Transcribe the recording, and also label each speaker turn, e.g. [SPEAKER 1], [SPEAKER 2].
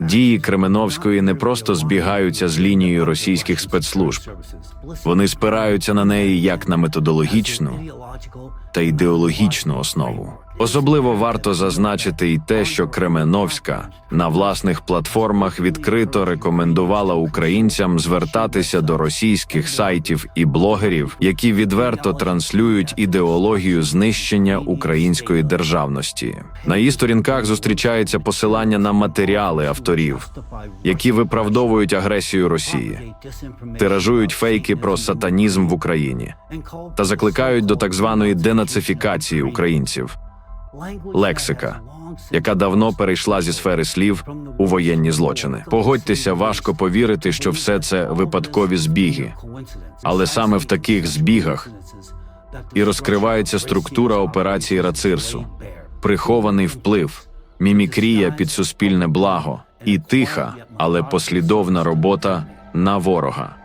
[SPEAKER 1] Дії Кременовської не просто збігаються з лінією російських спецслужб, вони спираються на неї як на методологічну та ідеологічну основу. Особливо варто зазначити й те, що Кременовська на власних платформах відкрито рекомендувала українцям звертатися до російських сайтів і блогерів, які відверто транслюють ідеологію знищення української державності. На її сторінках зустрічається посилання на матеріали авторів, які виправдовують агресію Росії, тиражують фейки про сатанізм в Україні та закликають до так званої денацифікації українців лексика, яка давно перейшла зі сфери слів у воєнні злочини. Погодьтеся, важко повірити, що все це випадкові збіги, але саме в таких збігах і розкривається структура операції Рацирсу, прихований вплив, мімікрія під суспільне благо і тиха, але послідовна робота на ворога.